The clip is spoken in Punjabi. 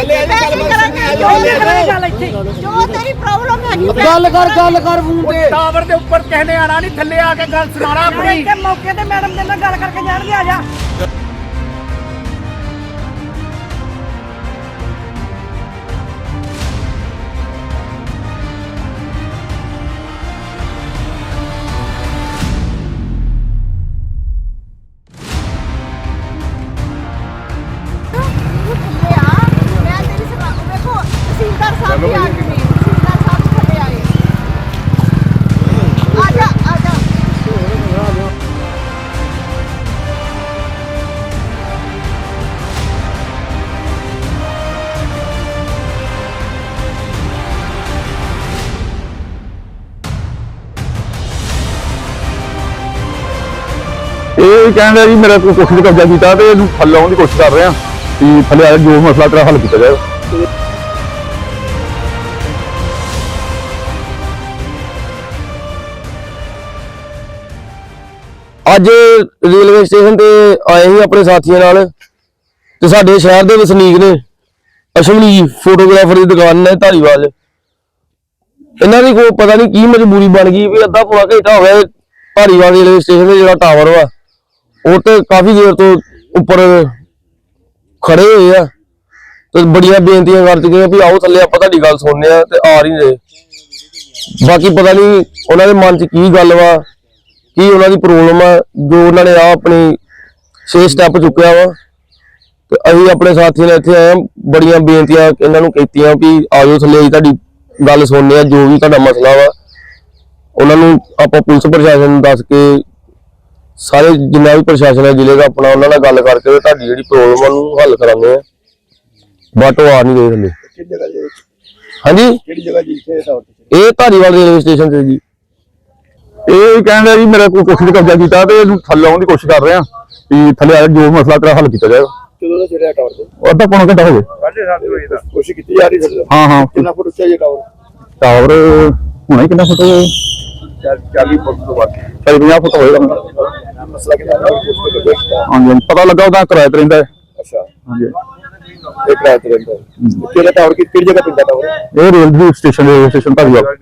ਇੱਥੇ ਬਹਿ ਕੇ ਕਰਾਂਗੇ? ਜੋ। ਤੇਰੀ ਜੋ ਤੇਰੀ ਪ੍ਰੋਬਲਮ ਹੈਗੀ ਗੱਲ ਕਰ ਗੱਲ ਕਰ ਫੋਨ ਤੇ। ਟਾਵਰ ਦੇ ਉੱਪਰ ਕਿਸੇ ਨੇ ਆਣਾ ਨਹੀਂ ਥੱਲੇ ਆ ਕੇ ਗੱਲ ਸੁਣਾਣਾ ਆਪਣੀ। ਮੌਕੇ ਤੇ ਮੈਡਮ ਦੇ ਨਾਲ ਗੱਲ ਕਰਕੇ ਜਾਣਗੇ ਆ ਜਾ। ਜਾ ਇਹ ਕਹਿੰਦਾ ਜੀ ਮੇਰਾ ਕੋਈ ਕੁਛ ਨਹੀਂ ਕਬਜ਼ਾ ਕੀਤਾ ਤੇ ਇਹਨੂੰ ਥੱਲੇ ਆਉਣ ਦੀ ਕੋਸ਼ਿਸ਼ ਕਰ ਰਹੇ। ਆ ਵੀ ਥੱਲੇ ਆ ਕੇ ਜੋ ਮਸਲਾ ਤੇਰਾ ਹੱਲ ਕੀਤਾ ਜਾਏ। ਅੱਜ ਰੇਲਵੇ ਸਟੇਸ਼ਨ ਤੇ ਆਏ ਸੀ ਆਪਣੇ ਸਾਥੀਆਂ ਨਾਲ ਤੇ ਸਾਡੇ ਸ਼ਹਿਰ ਦੇ ਵਸਨੀਕ ਨੇ ਅਸ਼ਮਨੀ ਫੋਟੋਗ੍ਰਾਫਰ ਦੀ ਦੁਕਾਨ ਨੇ ਧਾਰੀਵਾਲ। ਇਹਨਾਂ ਦੀ ਕੋਈ ਪਤਾ ਨਹੀਂ ਕੀ ਮਜਬੂਰੀ ਬਣ ਗਈ ਵੀ ਅੱਧਾ ਪੌਣਾ ਘੰਟਾ ਹੋ ਗਿਆ ਧਾਰੀਵਾਲ ਰੇਲਵੇ ਸਟੇਸ਼ਨ ਤੇ ਜਿਹੜਾ ਟਾਵਰ ਵਾ, ਉਹ ਤੇ ਕਾਫੀ ਦੇਰ ਤੋਂ ਉੱਪਰ ਖੜੇ ਹੋਏ ਆ ਤੇ ਬੜੀਆਂ ਬੇਨਤੀਆਂ ਕਰ ਚੁੱਕੇ ਆ ਵੀ ਆਓ ਥੱਲੇ ਆਪਾਂ ਤੁਹਾਡੀ ਗੱਲ ਸੁਣਨੇ ਆ ਤੇ ਆ ਨਹੀਂ ਰਹੇ। ਬਾਕੀ ਪਤਾ ਨਹੀਂ ਉਹਨਾਂ ਦੇ ਮਨ 'ਚ ਕੀ ਗੱਲ ਵਾ ਕੀ ਉਹਨਾਂ ਦੀ ਪ੍ਰੋਬਲਮ ਆ? ਜੋ ਉਹਨਾਂ ਨੇ ਆ ਆਪਣੀ 6 ਸਟੈਪ ਚੁੱਕਿਆ ਵਾ ਤੇ ਅਸੀਂ ਆਪਣੇ ਸਾਥੀਆਂ ਨੇ ਇੱਥੇ ਆਏ ਬੜੀਆਂ ਬੇਨਤੀਆਂ ਇਹਨਾਂ ਨੂੰ ਕੀਤੀਆਂ ਵੀ ਆਜੋ ਥੱਲੇ ਅਸੀਂ ਤੁਹਾਡੀ ਗੱਲ ਸੁਣਨੇ ਆ ਜੋ ਵੀ ਤੁਹਾਡਾ ਮਸਲਾ ਵਾ। ਉਹਨਾਂ ਨੂੰ ਆਪਾਂ ਪੁਲਿਸ ਪ੍ਰਸ਼ਾਸਨ ਨੂੰ ਦੱਸ ਕੇ ਸਾਰੇ ਜਿੰਨਾ ਵੀ ਪ੍ਰਸ਼ਾਸਨ ਹੈ ਜ਼ਿਲ੍ਹੇ ਦਾ ਆਪਣਾ ਉਹਨਾਂ ਨਾਲ ਗੱਲ ਕਰਕੇ ਤੁਹਾਡੀ ਜਿਹੜੀ ਪ੍ਰੋਬਲਮ ਆ ਉਹਨੂੰ ਹੱਲ ਕਰਾਂਗੇ ਬਟ ਉਹ ਆ ਨਹੀਂ ਰਹੇ ਥੱਲੇ। ਕਿਹੜੀ ਜਗ੍ਹਾ ਜੀ? ਹਾਂਜੀ? ਕਿਹੜੀ ਜਗ੍ਹਾ ਜੀ? ਇੱਥੇ ਇਹ ਧਾਰੀਵਾਲ ਰੇਲਵੇ ਸਟੇਸ਼ਨ ਤੇ ਜੀ। ਇਹ ਕਹਿੰਦਾ ਜੀ ਮੇਰਾ ਕੋਈ ਕੁਛ ਨਹੀਂ ਕਬਜ਼ਾ ਕੀਤਾ ਤੇ ਇਹਨੂੰ ਥੱਲੇ ਆਉਣ ਦੀ ਕੋਸ਼ਿਸ਼ ਕਰ ਰਹੇ ਆ ਵੀ ਥੱਲੇ ਆ ਕੇ ਜੋ ਮਸਲਾ ਤੇਰਾ ਹੱਲ ਕੀਤਾ ਜਾਏ ਕਦੋਂ ਦਾ ਚੜਿਆ ਟਾਵਰ ਤੇ? ਉਹ ਅੱਧਾ ਪੌਣਾ ਘੰਟਾ ਹੋ ਗਿਆ। ਸਾਢੇ ਸੱਤ ਵਜੇ ਦਾ। ਕੋਸ਼ਿਸ਼ ਕੀਤੀ ਜਾ ਰਹੀ ਸਰ ਹਾਂ ਹਾਂ। ਕਿੰਨਾ ਫੁੱਟ ਉੱਚਾ ਜੀ ਟਾਵਰ ਟਾਵਰ ਹੋਣਾ ਹੀ ਕਿੰਨਾ ਫੁੱਟ ਹੋਇਆ? 40 ਫੁੱਟ ਤੋਂ ਵੱਧ। ਚਾਲੀ 50 ਫੁੱਟ ਹੋਏਗਾ। ਮਸਲਾ ਕਿੰਨਾ ਹੈ ਹਾਂਜੀ ਪਤਾ ਲੱਗਾ ਉਹਦਾ ਕਿਰਾਏ ਤੇ ਰਹਿੰਦਾ ਹੈ। ਅੱਛਾ। ਹਾਂਜੀ। ਇੱਕ ਰਾਤ ਰਹਿੰਦਾ ਕਿਹੜਾ ਟਾਵਰ ਕਿ ਕਿਹੜੀ ਜਗ੍ਹਾ ਪੈਂਦਾ ਟਾਵਰ ਇਹ railway station railway station Dhariwal